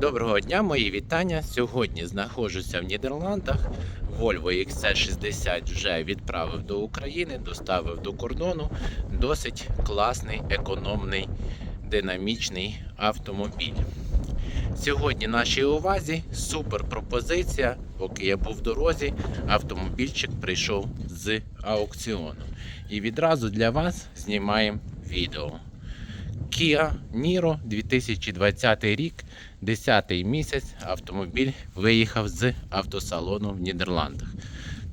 Доброго дня, мої вітання. Сьогодні знаходжуся в Нідерландах. Volvo XC60 вже відправив до України, доставив до кордону. Досить класний, економний, динамічний автомобіль. Сьогодні нашій увазі супер пропозиція. Поки я був в дорозі, автомобільчик прийшов з аукціону. І відразу для вас знімаємо відео. Kia Niro 2020 рік, 10 місяць. Автомобіль виїхав з автосалону в Нідерландах.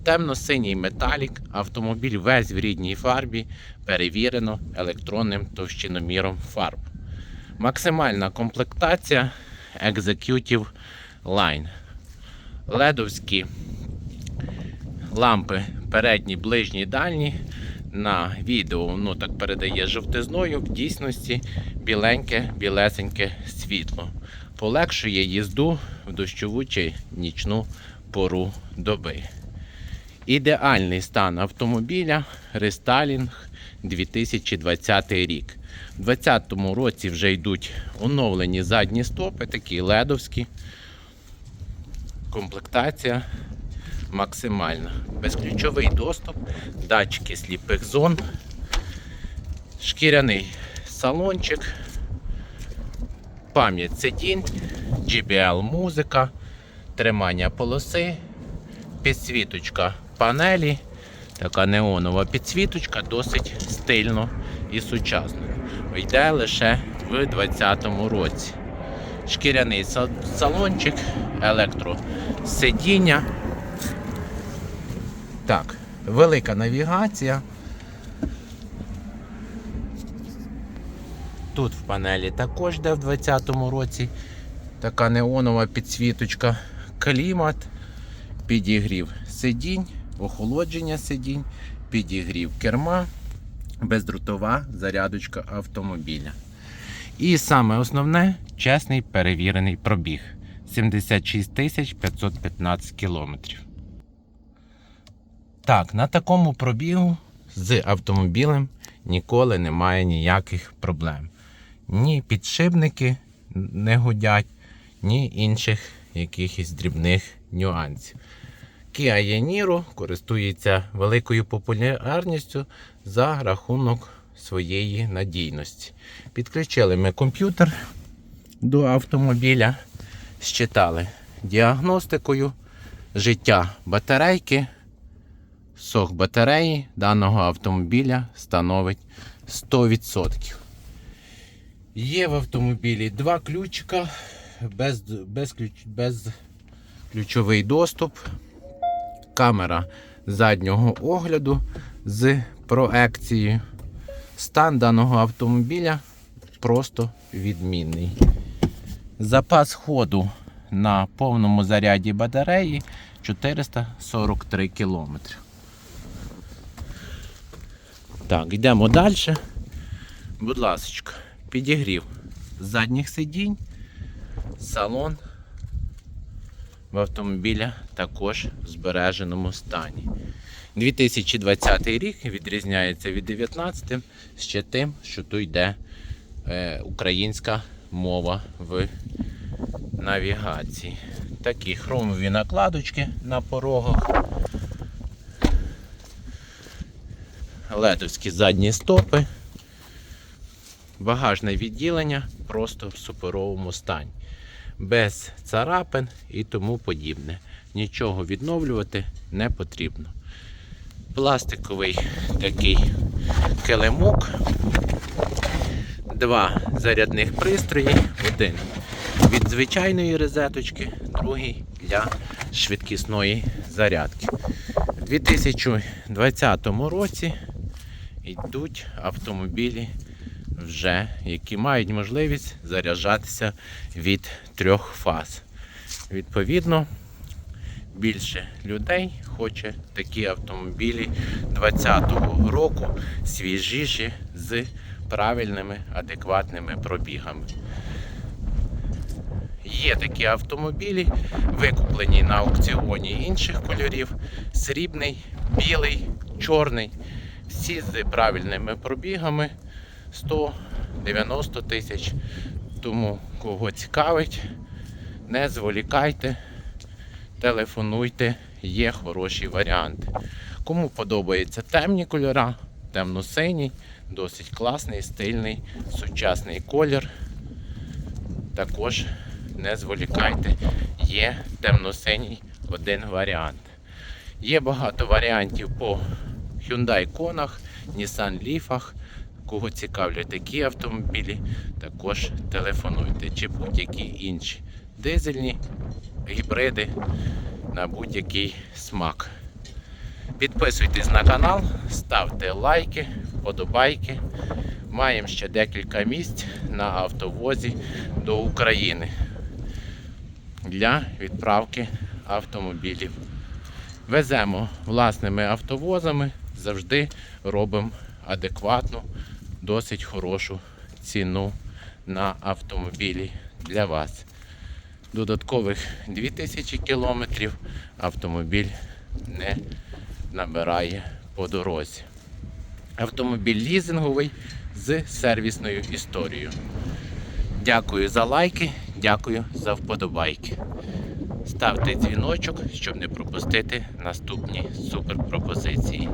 Темно-синій металік, автомобіль весь в рідній фарбі, перевірено електронним товщиноміром фарб. Максимальна комплектація Executive Line. Ледовські лампи передні, ближні, дальні. На відео воно так передає жовтизною, в дійсності біленьке, білесеньке світло. Полегшує їзду в дощову чи нічну пору доби. Ідеальний стан автомобіля рестайлінг 2020 рік. У 2020 році вже йдуть оновлені задні стопи, такі ледовські. Комплектація максимальна. Безключовий доступ, датчики сліпих зон, шкіряний салончик, пам'ять сидінь, GBL музика, тримання полоси, підсвіточка панелі, така неонова підсвіточка, досить стильно і сучасно. Йде лише в 2020 році. Шкіряний салончик, електросидіння. Так, велика навігація. Тут в панелі також йде в 2020 році така неонова підсвіточка, клімат, підігрів сидінь, охолодження сидінь, підігрів керма, бездротова зарядочка автомобіля. І саме основне чесний перевірений пробіг 76 515 кілометрів. Так, на такому пробігу з автомобілем ніколи немає ніяких проблем. Ні підшипники не гудять, ні інших якихось дрібних нюансів. Kia Yeniro користується великою популярністю за рахунок своєї надійності. Підключили ми комп'ютер до автомобіля, щитали діагностикою життя батарейки. Сох батареї даного автомобіля становить 100%. Є в автомобілі два ключика, без, без, ключ, без ключовий доступ, камера заднього огляду з проекцією. Стан даного автомобіля просто відмінний. Запас ходу на повному заряді батареї 443 кілометри. Так, йдемо далі. Будь ласка, підігрів задніх сидінь, салон в автомобіля також в збереженому стані. 2020 рік відрізняється від 2019 ще тим, що тут йде е, українська мова в навігації. Такі хромові накладочки на порогах. Ледовські задні стопи, багажне відділення просто в суперовому стані. Без царапин і тому подібне. Нічого відновлювати не потрібно. Пластиковий такий килимок, два зарядних пристрої, один від звичайної розеточки, другий для швидкісної зарядки. У 2020 році йдуть автомобілі, вже, які мають можливість заряджатися від трьох фаз. Відповідно, більше людей хоче такі автомобілі 2020 року, свіжіші з правильними, адекватними пробігами. Є такі автомобілі, викуплені на аукціоні інших кольорів: срібний, білий, чорний. Всі з правильними пробігами 190 тисяч. Тому кого цікавить, Не зволікайте, телефонуйте, є хороші варіанти. Кому подобаються темні кольора, темно-синій, досить класний, стильний, сучасний колір. Також не зволікайте. Є темно-синій один варіант. Є багато варіантів по Hyundai Конах, Nissan Leaf. Кого цікавлять такі автомобілі, також телефонуйте чи будь-які інші дизельні гібриди на будь-який смак. Підписуйтесь на канал, ставте лайки, вподобайки. Маємо ще декілька місць на автовозі до України для відправки автомобілів. Веземо власними автовозами, завжди робимо адекватну, досить хорошу ціну на автомобілі для вас. Додаткових 2000 кілометрів автомобіль не набирає по дорозі. Автомобіль лізинговий з сервісною історією. Дякую за лайки, дякую за вподобайки. Ставте дзвіночок, щоб не пропустити наступні суперпропозиції.